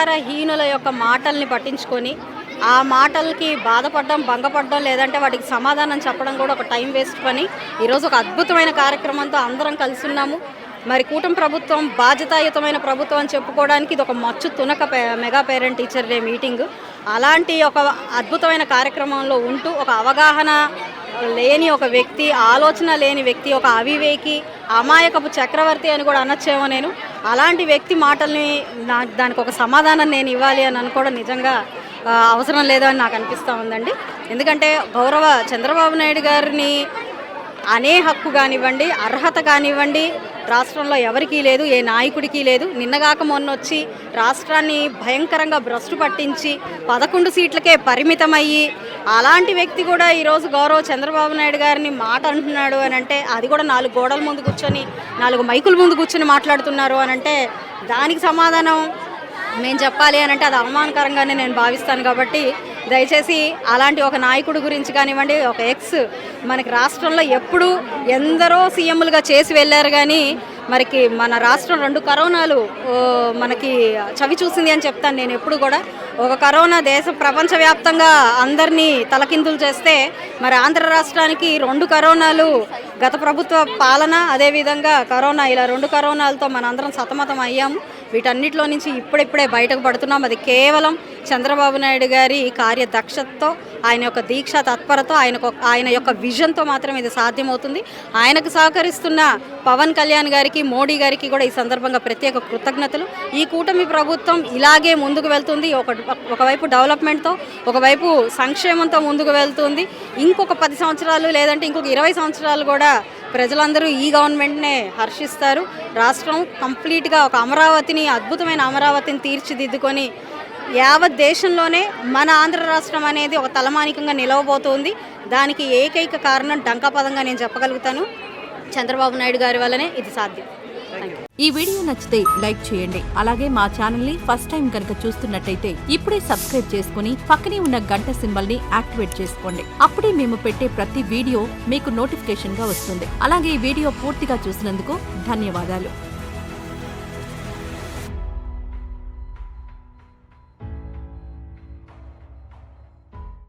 అధికారహీనుల యొక్క మాటల్ని పట్టించుకొని ఆ మాటలకి బాధపడడం భంగపడడం లేదంటే వాటికి సమాధానం చెప్పడం కూడా ఒక టైం వేస్ట్ పని. ఈరోజు ఒక అద్భుతమైన కార్యక్రమంతో అందరం కలిసి ఉన్నాము. మరి కూటమి ప్రభుత్వం బాధ్యతాయుతమైన ప్రభుత్వం అని చెప్పుకోవడానికి ఇది ఒక మచ్చు తునక pay- mega parent teacher day meeting. అలాంటి ఒక అద్భుతమైన కార్యక్రమంలో ఉంటూ ఒక అవగాహన లేని ఒక వ్యక్తి ఆలోచన లేని వ్యక్తి ఒక అవివేకి అమాయకపు చక్రవర్తి అని కూడా అనొచ్చేమో నేను. అలాంటి వ్యక్తి మాటల్ని నా దానికి ఒక సమాధానం నేను ఇవ్వాలి అని అనుకోవడం నిజంగా అవసరం లేదని నాకు అనిపిస్తూ ఉందండి. ఎందుకంటే గౌరవ చంద్రబాబు నాయుడు గారిని అనే హక్కు కానివ్వండి అర్హత కానివ్వండి రాష్ట్రంలో ఎవరికీ లేదు ఏ నాయకుడికి లేదు. నిన్నగాక మొన్న వచ్చి రాష్ట్రాన్ని భయంకరంగా భ్రష్టు పట్టించి పదకొండు సీట్లకే పరిమితమయ్యి అలాంటి వ్యక్తి కూడా ఈరోజు గౌరవ చంద్రబాబు నాయుడు గారిని మాట అంటున్నాడు అని అంటే అది కూడా నాలుగు గోడల ముందు కూర్చొని నాలుగు మైకుల ముందు కూర్చొని మాట్లాడుతున్నారు అని అంటే దానికి సమాధానం మేము చెప్పాలి అని అంటే అది అవమానకరంగానే నేను భావిస్తాను కాబట్టి దయచేసి అలాంటి ఒక నాయకుడు గురించి కానివ్వండి ఒక ఎక్స్ మనకి రాష్ట్రంలో ఎప్పుడు ఎందరో సీఎంలుగా చేసి వెళ్ళారు కానీ మనకి మన రాష్ట్రం రెండు కరోనాలు ఓ, మనకి చవి చూసింది అని చెప్తాను నేను ఎప్పుడు కూడా. ఒక కరోనా దేశ ప్రపంచవ్యాప్తంగా అందరినీ తలకిందులు చేస్తే మరి ఆంధ్ర రాష్ట్రానికి రెండు కరోనాలు గత ప్రభుత్వ పాలన అదేవిధంగా కరోనా ఇలా రెండు కరోనాలతో మనందరం సతమతం అయ్యాము. వీటన్నిటిలో నుంచి ఇప్పుడిప్పుడే బయటకు పడుతున్నాం. అది కేవలం చంద్రబాబు నాయుడు గారి కార్యదక్షతతో ఆయన యొక్క దీక్ష తత్పరతో ఆయన ఆయన యొక్క విజన్తో మాత్రం ఇది సాధ్యమవుతుంది. ఆయనకు సహకరిస్తున్న పవన్ కళ్యాణ్ గారికి మోడీ గారికి కూడా ఈ సందర్భంగా ప్రత్యేక కృతజ్ఞతలు. ఈ కూటమి ప్రభుత్వం ఇలాగే ముందుకు వెళ్తుంది. ఒక ఒకవైపు డెవలప్మెంట్తో ఒకవైపు సంక్షేమంతో ముందుకు వెళ్తుంది. ఇంకొక పది సంవత్సరాలు లేదంటే ఇంకొక ఇరవై సంవత్సరాలు కూడా ప్రజలందరూ ఈ గవర్నమెంట్నే హర్షిస్తారు. రాష్ట్రం కంప్లీట్గా ఒక అమరావతిని అద్భుతమైన అమరావతిని తీర్చిదిద్దుకొని యావత్ దేశంలోనే మన ఆంధ్ర రాష్ట్రం అనేది ఒక తలమానికంగా నిలవబోతోంది. దానికి ఏకైక కారణం డంకాపదంగా నేను చెప్పగలుగుతాను. చంద్రబాబు నాయుడు గారి వల్లనే ఇది సాధ్యం. ఈ వీడియో నచ్చితే లైక్ చేయండి. అలాగే మా ఛానల్ని ఫస్ట్ టైం కనుక చూస్తున్నట్టయితే ఇప్పుడే సబ్స్క్రైబ్ చేసుకుని పక్కనే ఉన్న గంట సింబల్ని యాక్టివేట్ చేసుకోండి. అప్పుడే మేము పెట్టే ప్రతి వీడియో మీకు నోటిఫికేషన్గా వస్తుంది. అలాగే ఈ వీడియో పూర్తిగా చూసినందుకు ధన్యవాదాలు.